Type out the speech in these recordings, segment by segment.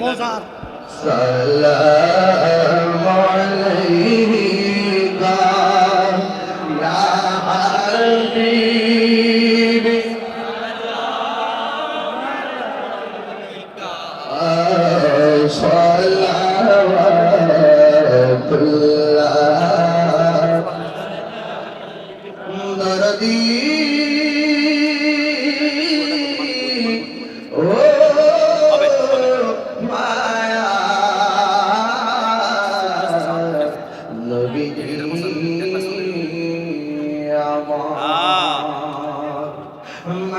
মজার সালাম আলাইকা ইয়া হাবিবি সালাম আলাইকা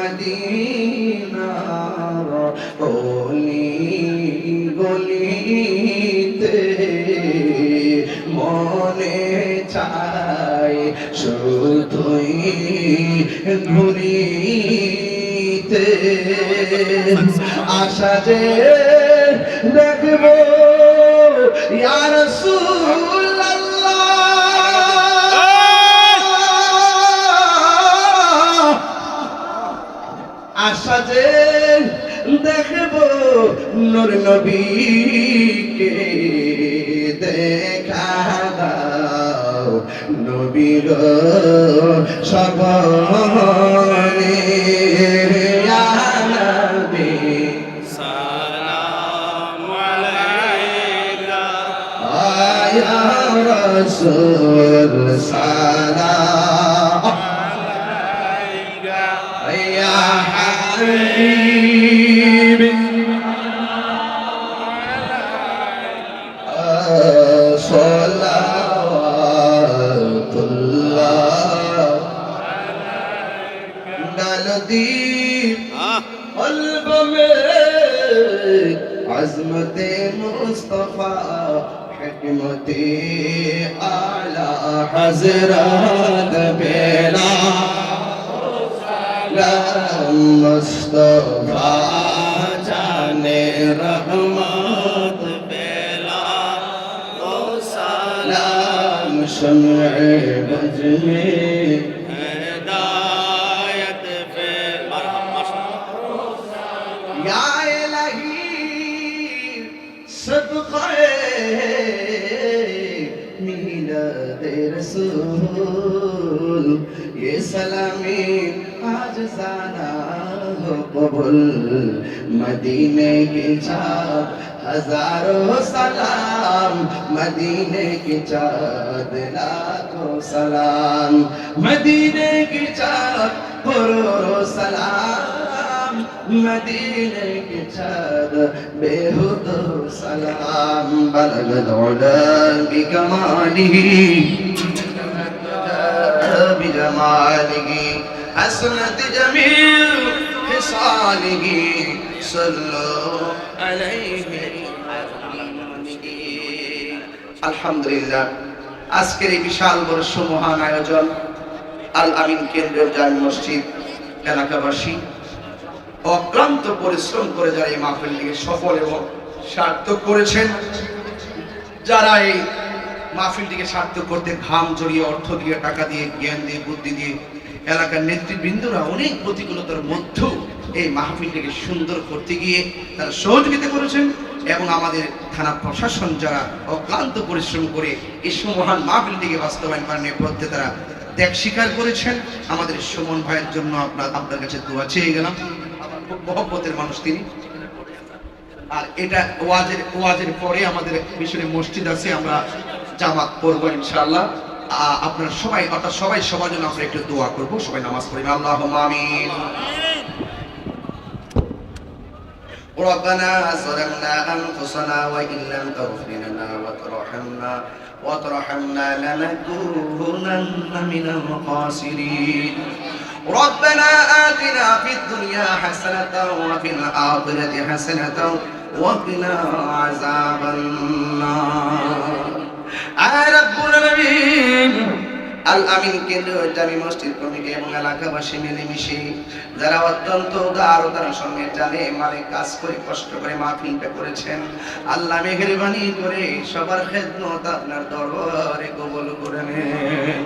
মদিনার গলি গলিতে মনে চাই আশা যে দেখব ইয়ার আশা যে দেখব নূর নবীকে দেখা দাও নবীর সবনে ইয়া নবী সালাম আলাইকা আয়া রাসূল সালাম আলাইকা يا حبيبي الحبيب صلوات الله نلدي قلب عزمة مصطفى حكمتي على حزرات بلاد মুস্তফা জানে রহমত বেলা ও সালাম শুনে বজলে হেদায়ত পে ইয়া ইলাহি সদকায়ে सदक़े मिलाद रसूल ये सलामी आज जाना हो कबुल मदीने की चाँद हजारों सलाम मदीने की चाँद लाखों सलाम मदीने की चाँद करोड़ों सलाम مدینے کے چاد بے حد سلام بلغ العلا بکماله بجماله حسنت جمیل خصاله صلو علیہ আলহামদুলিল্লাহ আজকের এই বিশাল বড় সমহান আয়োজন আল আমিন কেন্দ্রীয় জামি মসজিদ এলাকাবাসী অক্লান্ত পরিশ্রম করে যারা এই মাহফিলটিকে সফল এবং সার্থক করেছেন, যারা এই মাহফিলটিকে সার্থক করতে ঘাম জড়িয়ে অর্থ দিয়ে, টাকা দিয়ে, জ্ঞান দিয়ে, বুদ্ধি দিয়ে এলাকার নেতৃবৃন্দরা অনেক প্রতিকূলতার মধ্যেও এই মাহফিলটিকে সুন্দর করতে গিয়ে তারা সহযোগিতা করেছেন এবং আমাদের থানা প্রশাসন যারা অক্লান্ত পরিশ্রম করে এই মহান মাহফিলটিকে বাস্তবায়ন করার নেপথ্যে তারা ত্যাগ স্বীকার করেছেন। আমাদের সুমন ভাইয়ের জন্য আপনার আপনার কাছে দোয়া চেয়ে গেলাম। মহব্বতের মানুষ তিনি আর এটা ওয়াজের ওয়াজের পরে আমাদের মিশনে মসজিদ আছে আমরা জামাত পড়বো ইনশাআল্লাহ আ- আপনারা সবাই অর্থাৎ সবাই সবার জন্য আমরা একটু দোয়া করব সবাই নামাজ পড়ি আল্লাহ আমিন ربنا ظلمنا أنفسنا وإن لم تغفر لنا وترحمنا وترحمنا لنكونن من الخاسرين ربنا آتنا في الدنيا حسنة وفي الآخرة حسنة وقنا عذاب النار آه رب العالمين আল আমিন কেন্দ্রীয় জামি মসজিদ কমিটি এবং এলাকাবাসী মিলেমিশে যারা অত্যন্ত উদারতার সঙ্গে জানে মানে কাজ করে কষ্ট করে মাহফিলটা করেছেন আল্লাহ মেহরবানি করে সবার খেদমত আপনার দরবারে কবুল করে নেন